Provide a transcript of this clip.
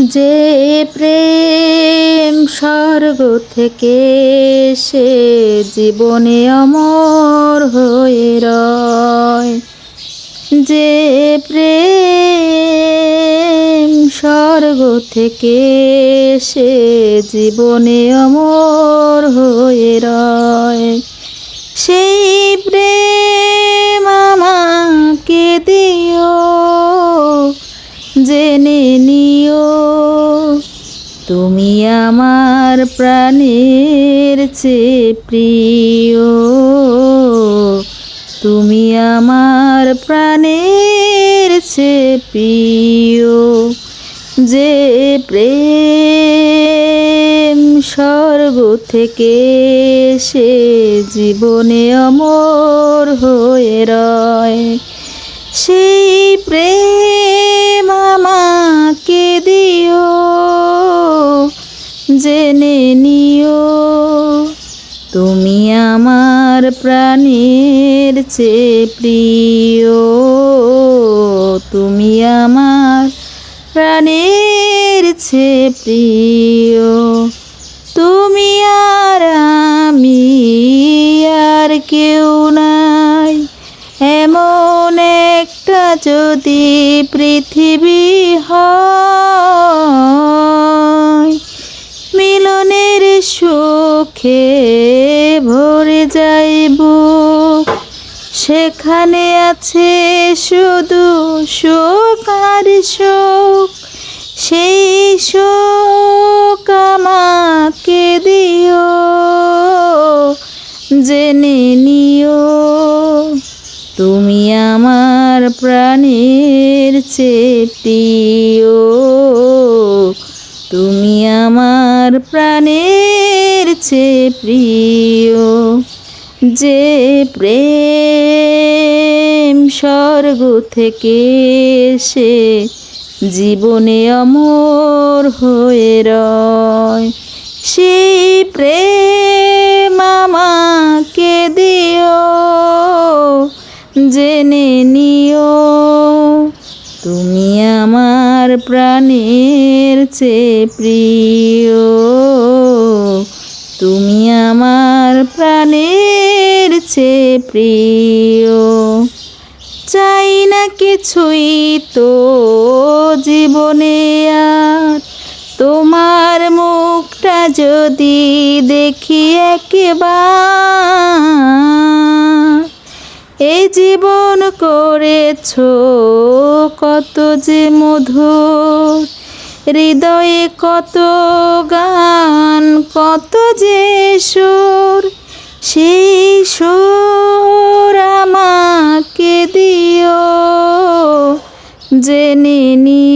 যে প্রেম স্বর্গ থেকে সে জীবনে অমর হয়ে রয়। যে প্রেম স্বর্গ থেকে সে জীবনে অমর হয়ে রয়। সেই প্রেম তুমি আমার প্রাণের চেয়ে প্রিয়। তুমি আমার প্রাণের চেয়ে প্রিয়। যে প্রেম স্বর্গ থেকে সে জীবনে অমর হয়ে রয়। সেই প্রেম আমাকে দিও। জেনে নিও, তুমি আমার প্রাণের চেয়ে প্রিয়। তুমি আমার প্রাণের চেয়ে প্রিয়। তুমি আর আমি আর কেউ নাই। এমন একটা যদি পৃথিবী হয় সুখে ভরে যাইব। সেখানে আছে শুধু সুখ আর সুখ সেই সুখ আমাকে দিও, জেনে নিও। তুমি আমার প্রাণের প্রিয়। তুমি আমার প্রাণের চেয়ে প্রিয়, যে প্রেম স্বর্গ থেকে সে জীবনে অমর হয়ে রয়, সেই প্রেম প্রাণের চেয়ে প্রিয়। তুমি আমার প্রাণের চেয়ে প্রিয়। চাই না কিছুই তো জীবনে আর। তোমার মুখটা যদি দেখি একবার। এই জীবন করেছ, কত যে মধুর। হৃদয়ে কত গান, কত যে সুর। সেই সুর আমাকে দিও, জেনে নি